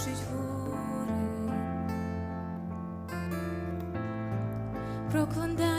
poruszyć góry. Proklądam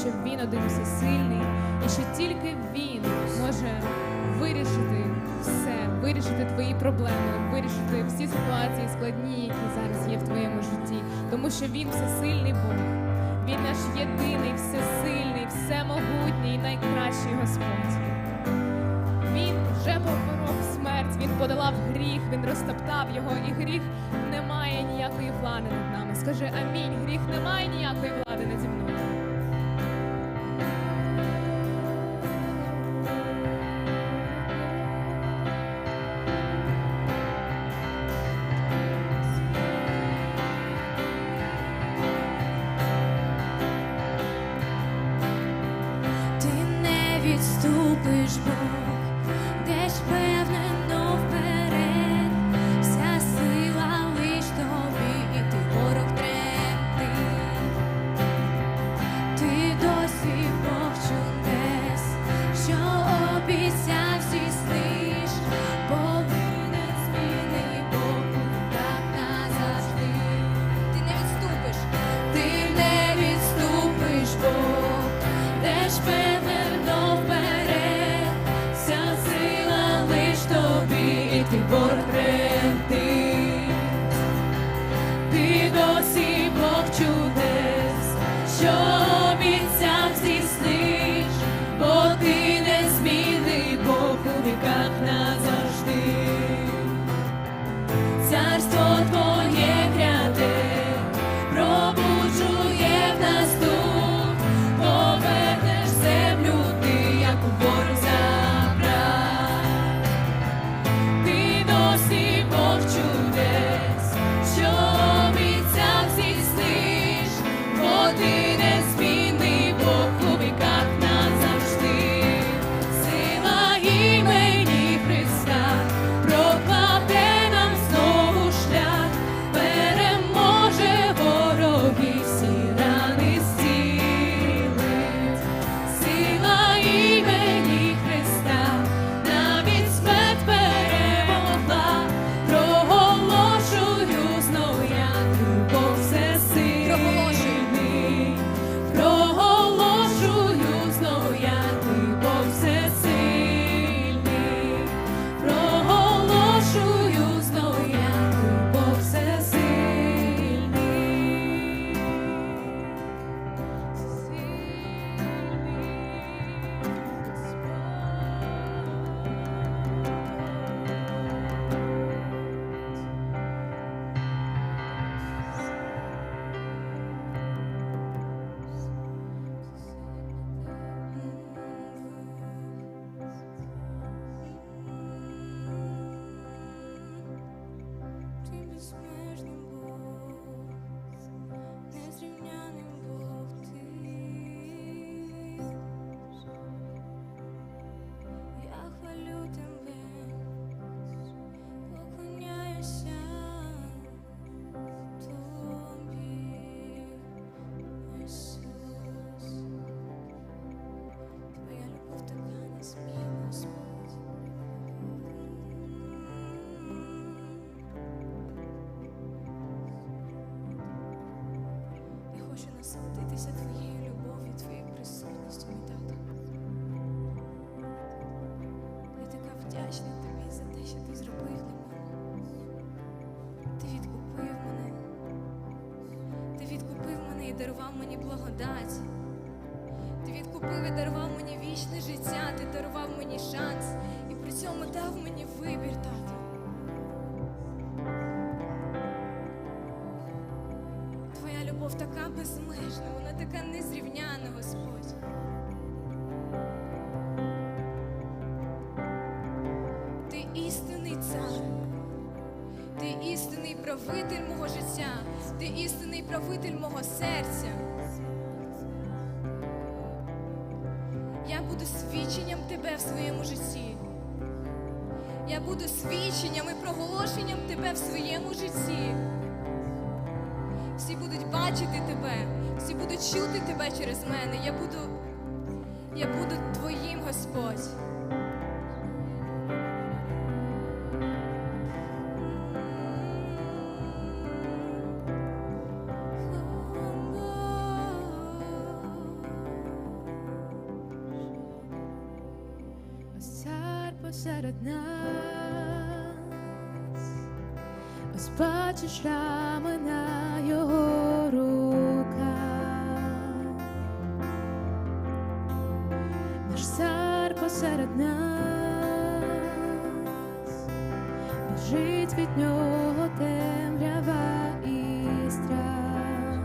що він один всесильний, і що тільки він може вирішити все, вирішити твої проблеми, вирішити всі ситуації складні, які зараз є в твоєму житті, тому що він всесильний Бог. Він наш єдиний, всесильний, всемогутній, найкращий Господь. Він вже поборов смерть, він подолав гріх, він розтоптав його, і гріх не має ніякої влади над нами. Скажи амінь. Гріх не має ніякої влади наді мною. Відступиш, Бог, хочу насолодитися твоєю любов'ю, твоєю присутністю, мій тато. Я така вдячна тобі за те, що ти зробив для мене. Ти відкупив мене. Ти відкупив мене і дарував мені благодать. Ти відкупив і дарував мені вічне життя, ти дарував мені шанс і при цьому дав мені вибір, тато. Безмежна, вона така незрівняна, Господь. Ти істинний цар, ти істинний правитель мого життя, ти істинний правитель мого серця. Я буду свідченням тебе в своєму житті. Я буду свідченням і проголошенням тебе в своєму житті всі будуть бачити тебе, всі будуть чути тебе через мене. Я буду, я буду твоїм, Господь. Серед нас ось бачиш рами на його рука, наш цар посеред нас, біжить від нього темрява і страх,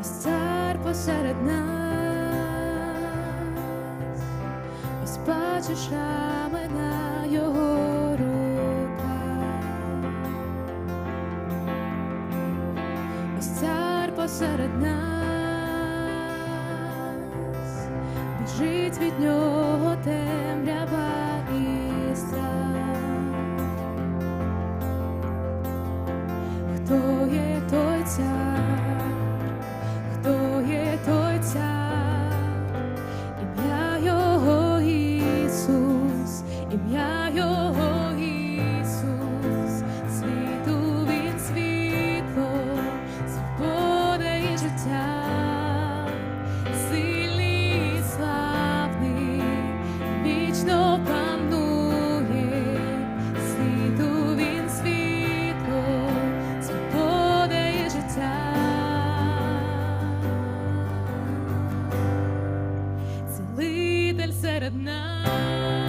ось цар посеред нас, ось бачиш рами на ось цар посеред нас, біжить від нього темрява. перед нами.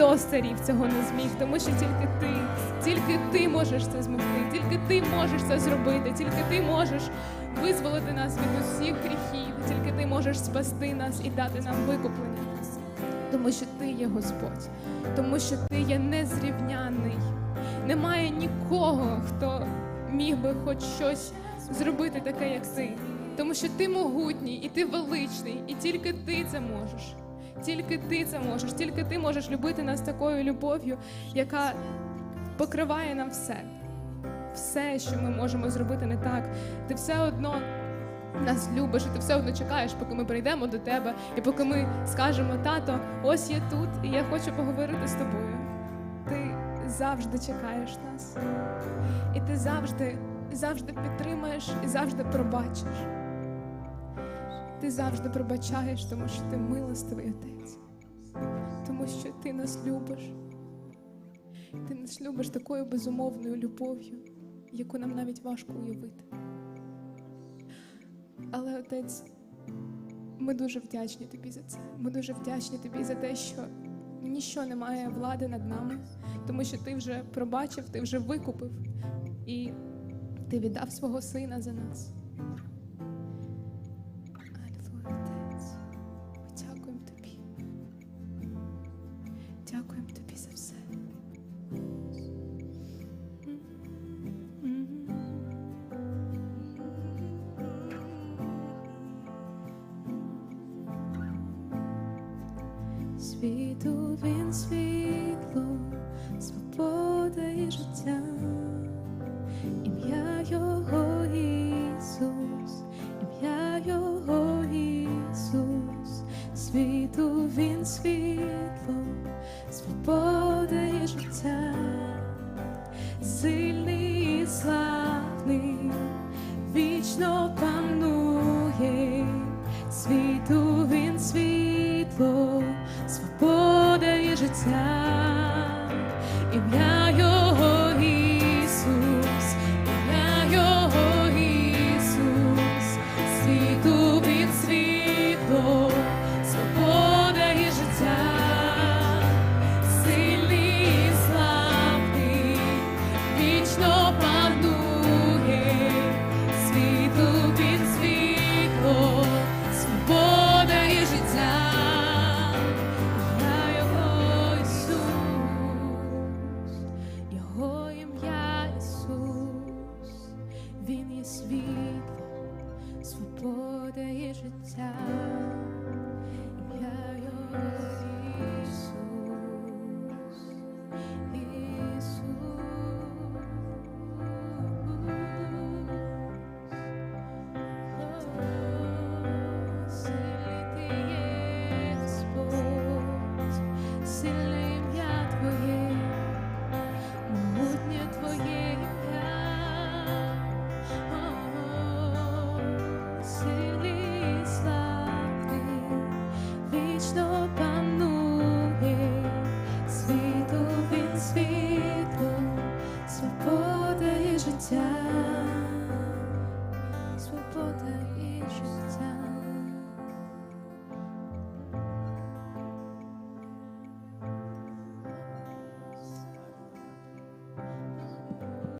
Ніхто з царів цього не зміг, тому що тільки ти, тільки ти можеш це змогти, тільки ти можеш це зробити, тільки ти можеш визволити нас від усіх гріхів, тільки ти можеш спасти нас і дати нам викуплення. Тому що ти є Господь, тому що ти є незрівнянний. Немає нікого, хто міг би хоч щось зробити таке, як ти. Тому що ти могутній і ти величний, і тільки ти це можеш. Тільки ти це можеш, тільки ти можеш любити нас такою любов'ю, яка покриває нам все. Все, що ми можемо зробити не так. Ти все одно нас любиш, і ти все одно чекаєш, поки ми прийдемо до тебе, і поки ми скажемо, тато, ось я тут, і я хочу поговорити з тобою. Ти завжди чекаєш нас. І ти завжди, завжди підтримаєш і завжди пробачиш. Ти завжди пробачаєш, тому що ти милостивий отець, тому що ти нас любиш. Ти нас любиш такою безумовною любов'ю, яку нам навіть важко уявити. Але отець, ми дуже вдячні тобі за це. Ми дуже вдячні тобі за те, що ніщо не має влади над нами, тому що ти вже пробачив, ти вже викупив і ти віддав свого сина за нас. Світу він світло, свобода і життя,